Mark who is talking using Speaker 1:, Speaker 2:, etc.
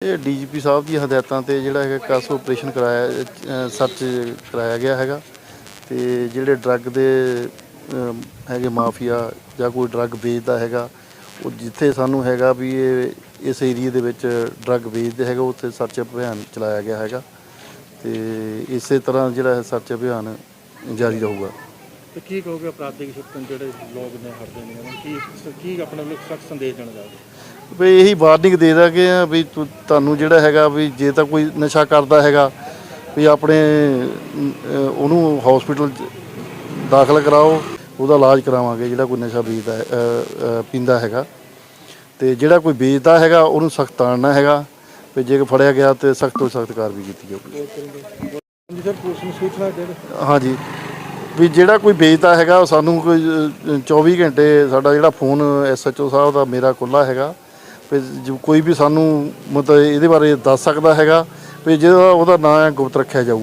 Speaker 1: ਇਹ ਡੀਜੀਪੀ ਸਾਹਿਬ ਦੀ ਹਦਾਇਤਾਂ ਤੇ ਜਿਹੜਾ ਹੈਗਾ ਕਾਸ ਆਪਰੇਸ਼ਨ ਕਰਾਇਆ ਸਰਚ ਕਰਾਇਆ ਗਿਆ ਹੈਗਾ ਤੇ ਜਿਹੜੇ ਡਰੱਗ ਦੇ ਹੈਗੇ ਮਾਫੀਆ ਜਾਂ ਕੋਈ ਡਰੱਗ ਵੇਚਦਾ ਹੈਗਾ, ਉਹ ਜਿੱਥੇ ਸਾਨੂੰ ਹੈਗਾ ਵੀ ਇਹ, ਇਸ ਏਰੀਏ ਦੇ ਵਿੱਚ ਡਰੱਗ ਵੇਚਦੇ ਹੈਗਾ, ਉੱਥੇ ਸਰਚ ਅਭਿਆਨ ਚਲਾਇਆ ਗਿਆ ਹੈਗਾ ਤੇ ਇਸੇ ਤਰ੍ਹਾਂ ਜਿਹੜਾ ਹੈ ਸਰਚ ਅਭਿਆਨ ਜਾਰੀ ਰਹੂਗਾ।
Speaker 2: ਤੇ ਕੀ ਕਹੋਗੇ ਅਪਰਾਧਿਕ ਸ਼ਕਤਨ ਜਿਹੜੇ ਲੋਕ ਨੇ ਹਟਦੇ ਨੇ ਕੀ ਕੀ ਆਪਣੇ ਵੱਲੋਂ ਸਖਤ ਸੰਦੇਸ਼ ਦੇਣਾ ਚਾਹੋਗੇ?
Speaker 1: ਵੀ ਇਹੀ ਵਾਰਨਿੰਗ ਦੇ ਦਾਂਗੇ ਆ ਵੀ ਤੁ- ਤੁਹਾਨੂੰ ਜਿਹੜਾ ਹੈਗਾ ਵੀ ਜੇ ਤਾਂ ਕੋਈ ਨਸ਼ਾ ਕਰਦਾ ਹੈਗਾ ਵੀ ਆਪਣੇ ਅਹ, ਉਹਨੂੰ ਹਸਪੀਟਲ ਦਾਖਲ ਕਰਾਓ ਉਹਦਾ ਇਲਾਜ ਕਰਾਵਾਂਗੇ ਜਿਹੜਾ ਕੋਈ ਨਸ਼ਾ ਵੇਚਦਾ ਹੈ, ਅਹ, ਅਹ, ਪੀਂਦਾ ਹੈਗਾ। ਤੇ ਜਿਹੜਾ ਕੋਈ ਵੇਚਦਾ ਹੈਗਾ ਉਹਨੂੰ ਸਖਤ ਤਾੜਨਾ ਹੈਗਾ ਵੀ ਜੇ ਫੜਿਆ ਗਿਆ ਤੇ ਸਖਤ ਤੋਂ ਸਖਤ ਕਾਰਵਾਈ ਕੀਤੀ ਜਾਊਗੀ।
Speaker 2: ਹਾਂਜੀ ਸਰ ਪੁਲਿਸ ਨੂੰ ਸੂਚਨਾ ਦੇ ਦਿਓ।
Speaker 1: ਹਾਂਜੀ। ਵੀ ਜਿਹੜਾ ਕੋਈ ਵੇਚਦਾ ਹੈਗਾ ਉਹ ਸਾਨੂੰ ਕੋਈ ਅਹ, 24 ਘੰਟੇ ਸਾਡਾ ਜਿਹੜਾ ਫੋਨ ਐਸਐਚਓ ਸਾਹਿਬ ਦਾ ਮੇਰਾ ਖੁੱਲਾ ਹੈਗਾ ਵੀ ਜੋ ਕੋਈ ਵੀ ਸਾਨੂੰ ਮਤਲਬ ਇਹਦੇ ਬਾਰੇ ਦੱਸ ਸਕਦਾ ਹੈਗਾ ਵੀ ਜਿਹੜਾ ਉਹਦਾ ਨਾਂ ਹੈ ਗੁਪਤ ਰੱਖਿਆ ਜਾਊਗਾ।